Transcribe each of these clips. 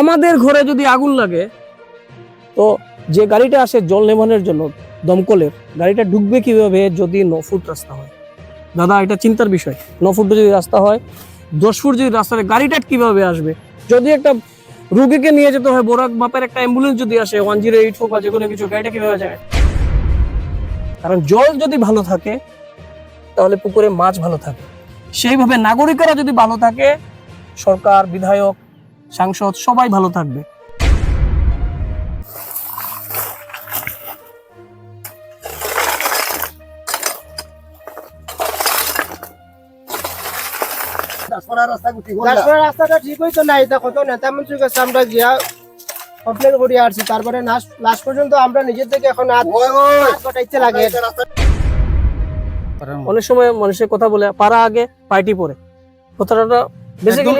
আমাদের ঘরে যদি আগুন লাগে, তো যে গাড়িটা আসে জল নেভানোর জন্য দমকলের, গাড়িটা ঢুকবে কীভাবে যদি ন ফুট রাস্তা হয়? দাদা, এটা চিন্তার বিষয়। ন ফুট যদি রাস্তা হয়, দশ ফুট যদি রাস্তা হয়, গাড়িটা কীভাবে আসবে? যদি একটা রুগীকে নিয়ে যেতে হয় বোরাক মাপের একটা অ্যাম্বুলেন্স যদি আসে, ওয়ান জিরো এইট হোক বা যে কোনো কিছু, গাড়িটা কীভাবে যায় কারণ জল যদি ভালো থাকে, তাহলে পুকুরে মাছ ভালো থাকে। সেইভাবে নাগরিকেরা যদি ভালো থাকে, সরকার, বিধায়ক সাংসদ সবাই ভালো থাকবে। তারপরে রাস্তাটা ঠিক হইতো না এটা কত নেতা মন্ত্রীর কাছে আমরা গিয়া কমপ্লেন করি আসছি তারপরে লাস্ট পর্যন্ত আমরা নিজের থেকে এখন লাগে। অনেক সময় মানুষের কথা বলে পাড়া আগে পার্টি পরে। কথাটা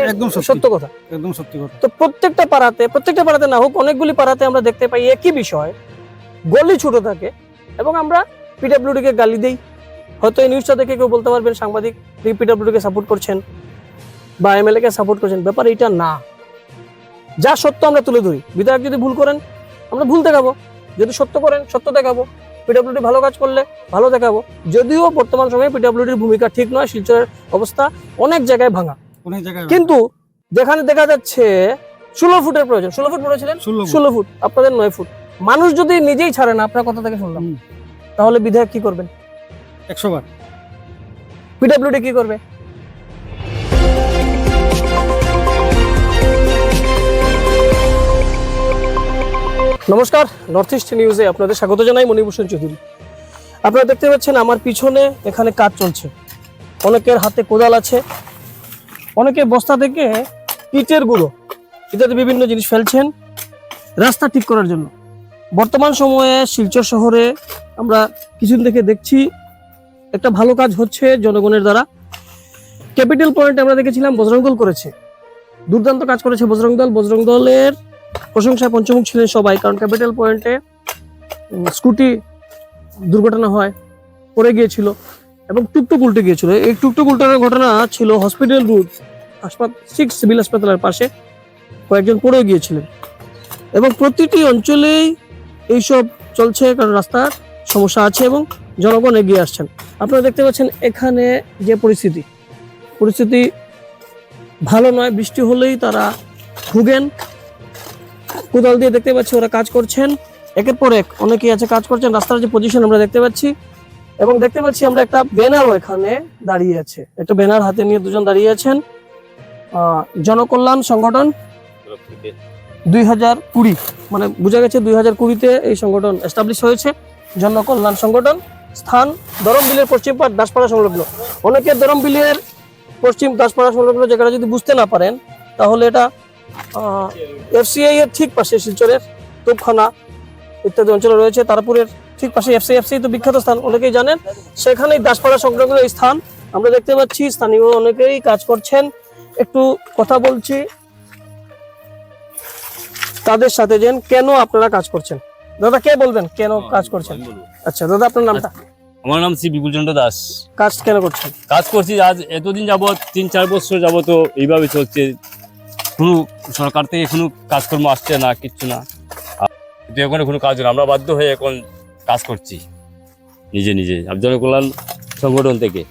একদম- সত্য। কথা। একদম সত্যি কথা। তো প্রত্যেকটা পাড়াতে প্রত্যেকটা পাড়াতে না হোক অনেকগুলি পাড়াতে আমরা দেখতে পাই একই বিষয়। গলি ছোট থাকে এবং আমরা পিডাব্লিউডি কে গালি দেই। হয়তো এই নিউজটা দেখে কেউ বলতে পারবেন সাংবাদিক পিডাব্লিউডি কে সাপোর্ট করছেন বা এমএলএ কে সাপোর্ট করছেন। ব্যাপার এটা না। যা সত্য আমরা তুলে ধরি। বিধায়ক যদি ভুল করেন আমরা ভুল দেখাবো। যদি সত্য করেন সত্য দেখাবো। পিডাব্লিউডি ভালো কাজ করলে ভালো দেখাবো। যদিও বর্তমান সময়ে পিডাব্লিউডির ভূমিকা ঠিক নয় শিলচরের অবস্থা অনেক জায়গায় ভাঙা। কিন্তু যেখানে দেখা যাচ্ছে ষোলো ফুটের প্রয়োজন। ষোলো ফুট বলেছিলেন ষোলো ফুট। ষোলো ফুট আপনাদের নয় ফুট। মানুষ যদি নিজেই ছাড়ে না আপনার কথা থেকে শুনলাম। তাহলে বিধায়ক কি করবেন? একশো বার। পিডাব্লিউডি কি করবে? নমস্কার নর্থ ইস্ট নিউজে আপনাদের স্বাগত জানাই মণিভূষণ চৌধুরী। আপনারা দেখতে পাচ্ছেন আমার পিছনে এখানে কাজ চলছে। অনেকের হাতে কোদাল আছে। অনেকে বস্তা থেকে ইটের গুঁড়ো ইত্যাদি বিভিন্ন জিনিস ফেলছেন রাস্তা ঠিক করার জন্য। বর্তমান সময়ে শিলচর শহরে আমরা কিছুদিন থেকে দেখছি একটা ভালো কাজ হচ্ছে জনগণের দ্বারা। ক্যাপিটাল পয়েন্ট আমরা দেখেছিলাম বজরং দল করেছে। দুর্দান্ত কাজ করেছে বজরং দল। বজরং দলের প্রশংসায় পঞ্চমুখ ছিলেন সবাই, কারণ ক্যাপিটাল পয়েন্টে স্কুটি দুর্ঘটনা হয়, পড়ে গিয়েছিল। এবং টুকটুক উল্টে গিয়েছিল। এই টুকটুক উল্টানোর ঘটনা ছিল হসপিটাল রুট হাসপাতাল সিক্স সিভিল হাসপাতালের পাশে কয়েকজন পড়ে গিয়েছিলেন। এবং প্রতিটি অঞ্চলেই এইসব চলছে কারণ রাস্তার সমস্যা আছে এবং জনগণ এগিয়ে আসছেন। আপনারা দেখতে পাচ্ছেন এখানে যে পরিস্থিতি। পরিস্থিতি ভালো নয়, বৃষ্টি হলেই তারা ভুগেন। কোদাল দিয়ে দেখতে পাচ্ছি ওরা কাজ করছেন। একের পর এক অনেকেই আছে কাজ করছেন। রাস্তার যে পজিশন আমরা দেখতে পাচ্ছি এবং দেখতে পাচ্ছি আমরা একটা ব্যানারও এখানে দাঁড়িয়ে আছে। একটা ব্যানার হাতে নিয়ে দুজন দাঁড়িয়ে আছেন। জনকল্যাণ সংগঠন দুই হাজার কুড়ি মানে বোঝা গেছে দুই হাজার কুড়িতে এই সংগঠন এস্টাবলিশ হয়েছে। জনকল্যাণ সংগঠন, স্থান দরমবিলের পশ্চিম পাট দাসপাড়া সংলগ্ন। অনেকে দরমবিলের পশ্চিম দাসপাড়া সংলগ্ন জায়গাটা যদি বুঝতে না পারেন, তাহলে এটা এফসিআই এর ঠিক পাশে শিলচরের তোপখানা ইত্যাদি অঞ্চলে রয়েছে। তারপুরের ঠিক পাশে এফসিআই এফসিআই তো বিখ্যাত স্থান অনেকেই জানেন। সেখানেই দাসপাড়া এই স্থান। আমরা দেখতে পাচ্ছি স্থানীয় অনেকেই কাজ করছেন। একটু কথা বলছি তাদের সাথে যেন কেন আপনারা কাজ করছেন? দাদা কে বলবেন কেন কাজ করছেন? আচ্ছা দাদা আপনার নামটা? আমার নাম শ্রী বিপুল চন্দ্র দাস। কাজ কেন করছেন? কাজ করছি আজ এতদিন যাবত তিন চার বছর যাবত এইভাবে চলছে। কোনো সরকার থেকে কোনো কাজকর্ম আসছে না কিচ্ছু না। এখন কোনো কাজ না। আমরা বাধ্য হয়ে এখন কাজ করছি। নিজে নিজে। আর জনকল্যাণ সংগঠন থেকে।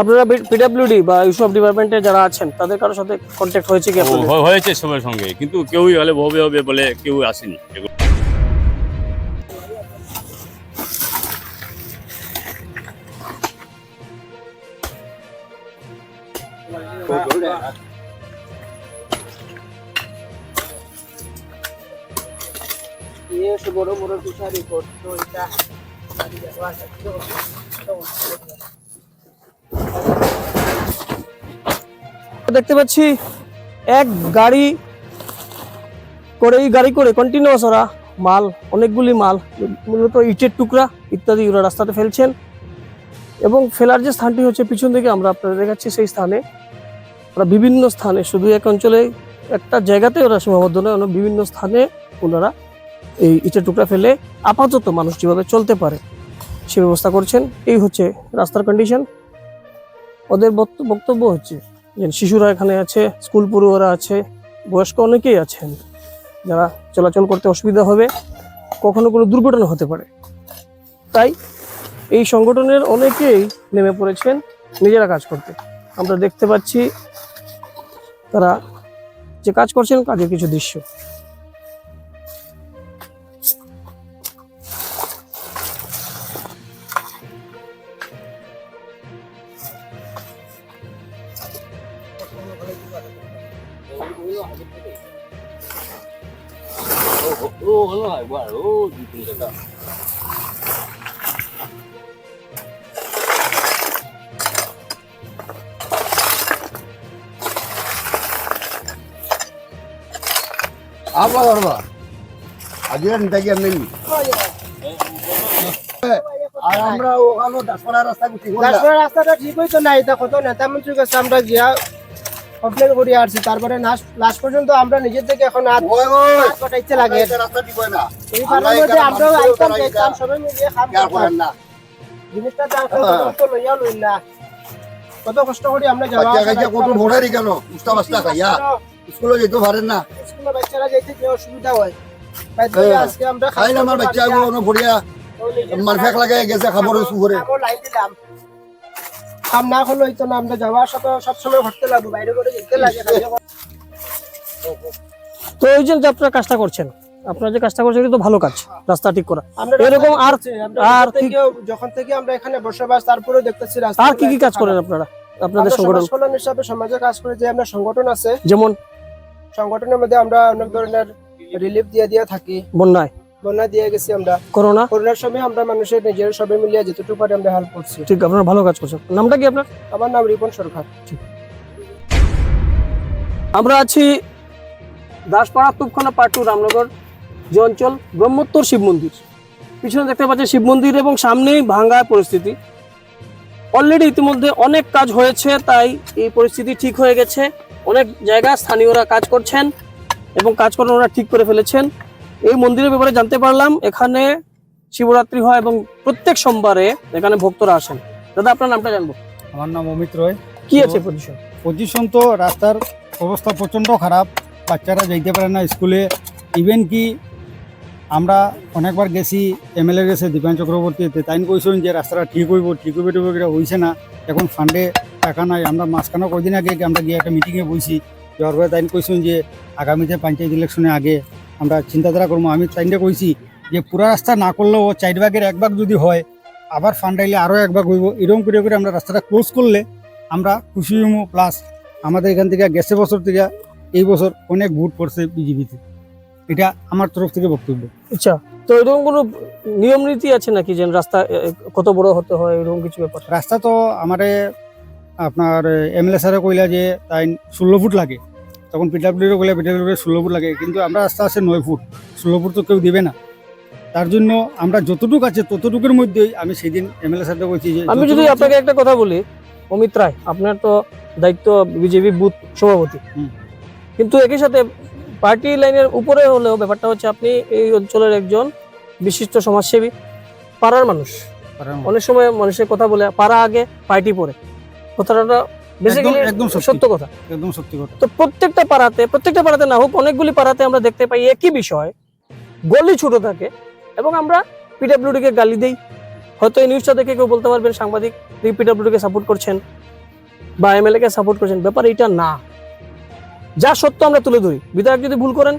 আপনারা পিডাব্লিউডি বা ইউসব ডিপার্টমেন্টে যারা আছেন তাদের কারোর সাথে কন্ট্যাক্ট হয়েছে কি আপনাদের? হয়েছে সবার সঙ্গে কিন্তু কেউই হলে হবে হবে বলে কেউ আসেনি। এগুলো বড় বড় করতো, এটা দেখতে পাচ্ছি এক গাড়ি করে এই গাড়ি করে কন্টিনিউয়াস ওরা মাল, অনেকগুলি মাল, মূলত ইটের টুকরা ইত্যাদি ওরা রাস্তাতে ফেলছেন। এবং ফেলার যে স্থানটি হচ্ছে পিছন দিকে আমরা আপনাদের দেখাচ্ছি, সেই স্থানে ওরা বিভিন্ন স্থানে, শুধু এক অঞ্চলে, একটা জায়গাতে ওরা সীমাবদ্ধ নয় বিভিন্ন স্থানে ওনারা এই ইটের টুকরা ফেলে আপাতত মানুষ যেভাবে চলতে পারে, সে ব্যবস্থা করছেন। এই হচ্ছে রাস্তার কন্ডিশন ওদের বক্ত- বক্তব্য হচ্ছে যে শিশুরা এখানে আছে, স্কুল পড়ুয়ারা আছে, বয়স্ক অনেকেই আছেন। যারা চলাচল করতে অসুবিধা হবে, কখনো কোনো দুর্ঘটনা হতে পারে। তাই এই সংগঠনের অনেকেই নেমে পড়েছেন নিজেরা কাজ করতে। আমরা দেখতে পাচ্ছি তারা যে কাজ করছেন, কাজের কিছু দৃশ্য। ও হলো একবার ও দুই তিন টাকা apa barba ajiran tagi আমি আর আমরা ওখানে দাসপাড়া রাস্তা গুছি তারপরে রাস্তাটা ঠিক হইতো না এটা কত নেতা মন্ত্রীর কাছে আমরা গিয়া কমপ্লেন করি আসছি তারপরে লাস্ট পর্যন্ত আমরা নিজের থেকে এখন হাত কটাইতে লাগে। এই কারণের মধ্যে আমরাও আইতাম যাইতাম সবাই মিলিয়ে খাম জিনিসটা কত লইয়া লই না। কত কষ্ট করি আমরা যাওয়া কত। ভোটারই কেন? উস্তা বাস্তা খাইয়া। স্কুলে যেতে পারেন না। স্কুলে বাচ্চারা যাইতে কি অসুবিধা হয়। তাই হ্যাঁ। আজকে আমরা খাই না আমার বাচ্চা ভরিয়া মার ফেক লাগাই গেছে খাবার সুরে লাইন দিলাম। কাম না হলো হইতো না আমরা যাওয়া আসা তো সবসময় ঘুরতে লাগবো বাইরে করে যেতে লাগে তো ওই যে যে আপনারা কাজটা করছেন আপনারা যে কাজটা করছেন এটা তো ভালো কাজ রাস্তা ঠিক করা। এরকম আর আর যখন থেকে আমরা এখানে বসবাস তারপরে দেখতেছি রাস্তা আর কি কি কাজ করেন আপনারা? আপনাদের আমরা সংগঠন? হিসাবে সমাজে কাজ করে যে আমরা সংগঠন আছে। যেমন? সংগঠনের মধ্যে আমরা অনেক ধরনের রিলিফ দিয়ে দিয়ে থাকি। বন্যায়। বন্যা দিয়ে গেছি আমরা। করোনা করোনার সময় আমরা মানুষের নিজের সবাই মিলিয়ে যেটুকু পারি আমরা হেল্প করছি। ঠিক আপনারা ভালো কাজ করছেন। নামটা কি আপনার? আমার নাম রিপন সরকার। আমরা আছি দাসপাড়া তুপখানা পাটু রামনগর যে অঞ্চল ব্রহ্মোত্তর শিব মন্দির। পিছনে দেখতে পাচ্ছেন শিব মন্দির এবং সামনেই ভাঙ্গা পরিস্থিতি। অলরেডি ইতিমধ্যে অনেক কাজ হয়েছে তাই এই পরিস্থিতি ঠিক হয়ে গেছে। অনেক জায়গায় স্থানীয়রা কাজ করছেন এবং কাজ করে ওরা ঠিক করে ফেলেছেন। এই মন্দিরের ব্যাপারে জানতে পারলাম এখানে শিবরাত্রি হয় এবং প্রত্যেক সোমবারে এখানে ভক্তরা আসেন। দাদা আপনার নামটা জানব? আমার নাম অমিত রয়। কি আছে পজিশন পজিশন তো রাস্তার অবস্থা প্রচণ্ড খারাপ বাচ্চারা যাইতে পারে না স্কুলে। ইভেন কি আমরা অনেকবার গেছি এমএলএ গেছে দীপায়ন চক্রবর্তীতে তাইন কইছেন যে রাস্তাটা ঠিক হইব ঠিক হইবে ঠিক হইবে, হইছে না। এখন ফান্ডে টাকা নাই আমরা মাঝখানে কদিন আগে আমরা গিয়ে একটা মিটিংয়ে বইছি। যাওয়ার পরে তাইন কইছেন যে আগামীতে পঞ্চায়েত ইলেকশনে আগে আমরা চিন্তাধারা করব। আমি তাইনটা কইছি যে পুরা রাস্তা না করলেও চার ভাগের এক ভাগ যদি হয় আবার ফান্ড আইলে আরও এক ভাগ হইব। এরকম করে করে আমরা রাস্তাটা ক্লোজ করলে আমরা খুশি হইমু। প্লাস আমাদের এখান থেকে গেছে বছর থেকে এই বছর অনেক ভোট পড়ছে বিজেপিতে। এটা আমার তরফ থেকে বক্তব্য। আচ্ছা তো এরকম কোনো নিয়ম নীতি আছে নাকি যে রাস্তা কত বড় হতে হয় এরকম কিছু ব্যাপার? রাস্তা তো আমারে আপনার এমএলএ স্যারে কইলা যে তাই ষোলো ফুট লাগে। তখন পিডাব্লিউডিও কইলা পিডাব্লিউডি ষোলো ফুট লাগে কিন্তু আমরা রাস্তা আছে নয় ফুট। ষোলো ফুট তো কেউ দিবে না। তার জন্য আমরা যতটুকু আছে ততটুকুর মধ্যেই আমি সেদিন এমএলএ স্যারকে বলছি যে আমি যদি আপনাকে একটা কথা বলি অমিত রায় আপনার তো দায়িত্ব বিজেপি বুথ সভাপতি। কিন্তু একই সাথে পার্টি লাইনের উপরে হলেও ব্যাপারটা হচ্ছে আপনি এই অঞ্চলের একজন বিশিষ্ট সমাজসেবী পাড়ার মানুষ। অনেক সময় মানুষের কথা বলে পাড়া আগে পার্টি পরে। কথাটা একদম- একদম সত্য। কথা। একদম সত্যি কথা। তো প্রত্যেকটা পাড়াতে প্রত্যেকটা পাড়াতে না হোক অনেকগুলি পাড়াতে আমরা দেখতে পাই একই বিষয়। গলি ছোট থাকে এবং আমরা পিডাব্লিউডি কে গালি দেই। হয়তো এই নিউজটা দেখে কেউ বলতে পারবেন সাংবাদিক সাপোর্ট করছেন বা এমএলএ কে সাপোর্ট করছেন। ব্যাপার এটা না। যা সত্য আমরা তুলে ধরি। বিধায়ক যদি ভুল করেন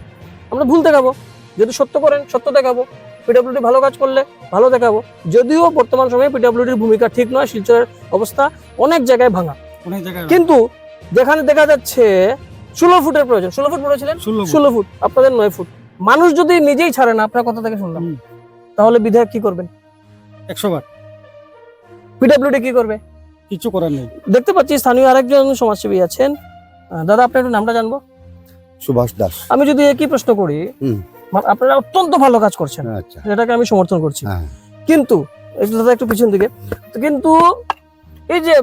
আমরা ভুল দেখাবো। যদি সত্য করেন সত্য দেখাবো। পিডাব্লিউডি ভালো কাজ করলে ভালো দেখাবো। যদিও বর্তমান সময়ে পিডাব্লিউডির ভূমিকা ঠিক নয় শিলচরের অবস্থা অনেক জায়গায় ভাঙা। কিন্তু যেখানে দেখা যাচ্ছে ষোলো ফুটের প্রয়োজন। ষোলো ফুট বলেছিলেন ষোলো ফুট। ষোলো ফুট আপনাদের নয় ফুট। মানুষ যদি নিজেই ছাড়ে না আপনার কথা থেকে শুনলাম। তাহলে বিধায়ক কি করবেন? একশো বার। পিডাব্লিউডি কি করবে? কিছু করার নেই। দেখতে পাচ্ছি স্থানীয় আরেকজন সমাজসেবী আছেন। দাদা আপনার একটু নামটা জানব? সুভাষ দাস। আমি যদি একই প্রশ্ন করি আপনারা অত্যন্ত ভালো কাজ করছেন। আচ্ছা। এটাকে আমি সমর্থন করছি। হ্যাঁ। কিন্তু দাদা একটু পিছন দিকে কিন্তু এই যে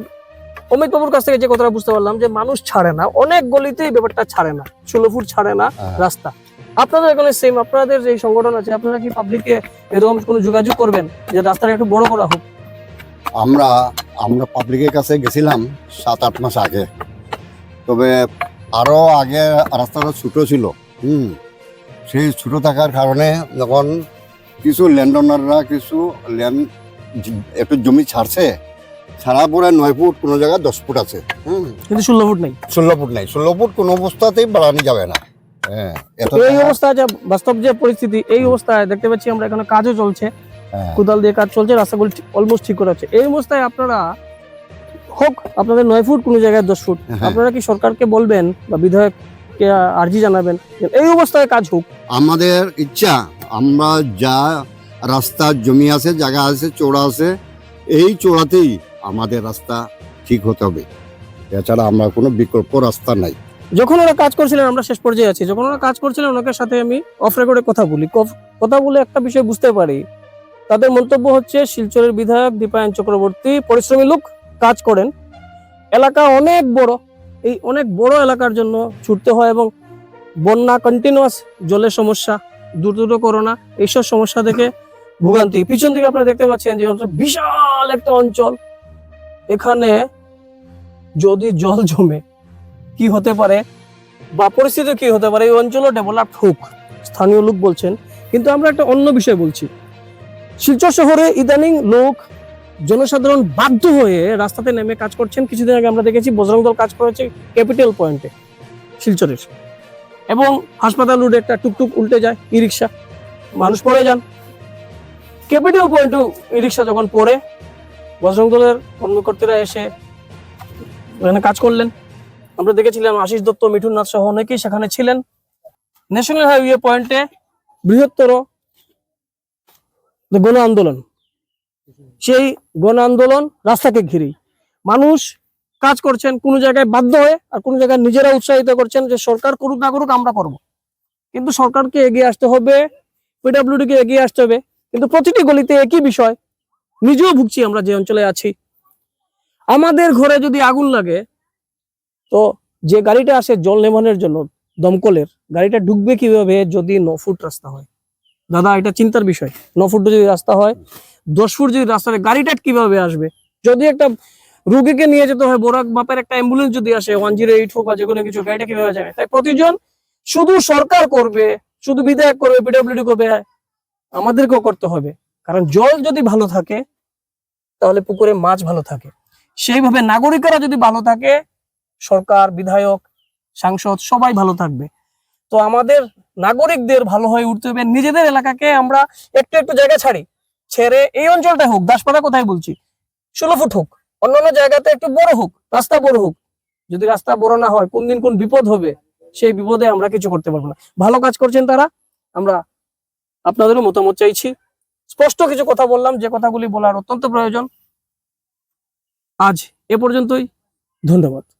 অমিত বাবুর কাছ থেকে যে কথাটা বুঝতে পারলাম যে মানুষ ছাড়ে না অনেক গলিতেই ব্যাপারটা ছাড়ে না ষোলো ফুট ছাড়ে না হ্যাঁ। রাস্তা। আপনাদের এখানে সেম আপনাদের যে সংগঠন আছে আপনারা কি পাবলিককে এরকম কোনো যোগাযোগ করবেন যে রাস্তাটা একটু বড় করা হোক? আমরা আমরা পাবলিকের কাছে গেছিলাম সাত আট মাস আগে। তবে আরও আগে রাস্তাটা ছোট ছিল হুম। সেই ছোট থাকার কারণে যখন কিছু ল্যান্ড ওনাররা কিছু ল্যান্ড একটু জমি ছাড়ছে ছাড়ার পরে নয় ফুট কোনো জায়গায় দশ ফুট আছে। হুম। কিন্তু ষোলো ফুট নেই। ষোলো ফুট নাই। ষোলো ফুট কোনো অবস্থাতেই বাড়ানো যাবে না। হ্যাঁ এই অবস্থায় যে বাস্তব যে পরিস্থিতি এই অবস্থায় দেখতে পাচ্ছি আমরা এখানে কাজও চলছে। হ্যাঁ। কোদাল দিয়ে কাজ চলছে রাস্তাগুলি অলমোস্ট ঠিক করা হচ্ছে। এই অবস্থায় আপনারা হোক আপনাদের নয় ফুট কোনো জায়গায় দশ ফুট হ্যাঁ। আপনারা কি সরকারকে বলবেন বা বিধায়ককে আর্জি জানাবেন এই অবস্থায় কাজ হোক? আমাদের ইচ্ছা আমরা যা রাস্তার জমি আছে জায়গা আছে চোড়া আছে এই চোড়াতেই আমাদের রাস্তা ঠিক হতে হবে। এছাড়া আমরা কোনো বিকল্প রাস্তা নাই। যখন ওরা কাজ করছিলেন, আমরা শেষ পর্যায়ে আছি। যখন ওরা কাজ করছিলেন ওনাদের সাথে আমি অফ রেকর্ডে কথা বলি। কথা বলে একটা বিষয় বুঝতে পারি। তাদের মন্তব্য হচ্ছে, শিলচরের বিধায়ক দীপায়ন চক্রবর্তী পরিশ্রমী লোক কাজ করেন। এলাকা অনেক বড়। এই অনেক বড় এলাকার জন্য ছুটতে হয় এবং বন্যা কন্টিনিউয়াস জলের সমস্যা দ্রুত করোনা, এইসব সমস্যা থেকে ভোগান্তি। পিছন থেকে আপনারা দেখতে পাচ্ছেন যে, বিশাল একটা অঞ্চল। এখানে যদি জল জমে, কি হতে পারে? বা পরিস্থিতি কি হতে পারে? এই অঞ্চলও ডেভেলপ হোক, স্থানীয় লোক বলছেন। কিন্তু আমরা একটা অন্য বিষয় বলছি। শিলচর শহরে ইদানিং লোক, জনসাধারণ বাধ্য হয়ে রাস্তাতে নেমে কাজ করছেন। কিছুদিন আগে আমরা দেখেছি বজরং দল কাজ করেছে ক্যাপিটাল পয়েন্টে, শিলচরের। এবং হাসপাতাল রোডে একটা টুকটুক উল্টে যায় ই রিক্সা মানুষ পড়ে যান। ক্যাপিটাল পয়েন্টেও ই রিক্সা যখন পড়ে বজরং দলের কর্মকর্তারা এসে এখানে কাজ করলেন। আমরা দেখেছিলাম আশিস দত্ত, মিঠুন নাথ সহ অনেকেই সেখানে ছিলেন। ন্যাশনাল হাইওয়ে পয়েন্টে বৃহত্তর গণ আন্দোলন, সেই গণ আন্দোলন রাস্তাকে ঘিরেই। মানুষ কাজ করছেন কোনো জায়গায় বাধ্য হয়ে আর কোনো জায়গায় নিজেরা উৎসাহিত করছেন যে সরকার করুক না করুক আমরা করব। কিন্তু সরকারকে এগিয়ে আসতে হবে পিডাব্লিউডি কে এগিয়ে আসতে হবে। কিন্তু প্রতিটি গলিতে একই বিষয় নিজেও ভুগছি আমরা যে অঞ্চলে আছি। আমাদের ঘরে যদি আগুন লাগে, তো যে গাড়িটা আসে জল নেভানোর জন্য দমকলের, গাড়িটা ঢুকবে কীভাবে যদি ন ফুট রাস্তা হয়? দাদা, এটা চিন্তার বিষয়। ন ফুট যদি রাস্তা হয়, দশ ফুট যদি রাস্তা হয়, গাড়িটা কীভাবে আসবে? যদি একটা রুগীকে নিয়ে যেতে হয়, বোরাক বাপের একটা অ্যাম্বুলেন্স যদি আসে, ওয়ান জিরো এইট হোক বা যে কোনো কিছু, গাড়িটা কীভাবে যাবে তাই প্রতিজন শুধু সরকার করবে, শুধু বিধায়ক করবে পিডব্লিউডি করবে, আমাদেরকেও করতে হবে। কারণ জল যদি ভালো থাকে তাহলে পুকুরে মাছ ভালো থাকে। সেইভাবে নাগরিকেরা যদি ভালো থাকে, সরকার, বিধায়ক, সাংসদ সবাই ভালো থাকবে। তো আমাদের নাগরিকদের ভালো হয়ে উঠতে হবে। নিজেদের এলাকাকে আমরা একটু একটু জায়গা ছাড়ি। ছেড়ে এই অঞ্চলটা হোক, দাসপাড়া কোথায় বলছি? ষোলো ফুট হোক, অন্যান্য জায়গাতে একটু বড় হোক, রাস্তা বড় হোক। যদি রাস্তা বড় না হয়, কোন দিন কোন বিপদ হবে, সেই বিপদে আমরা কিছু করতে পারব না। ভালো কাজ করছেন তারা, আমরা আপনাদেরও মতামত চাইছি। স্পষ্ট কিছু কথা বললাম যে কথাগুলি বলার অত্যন্ত প্রয়োজন। আজ এ পর্যন্তই। ধন্যবাদ।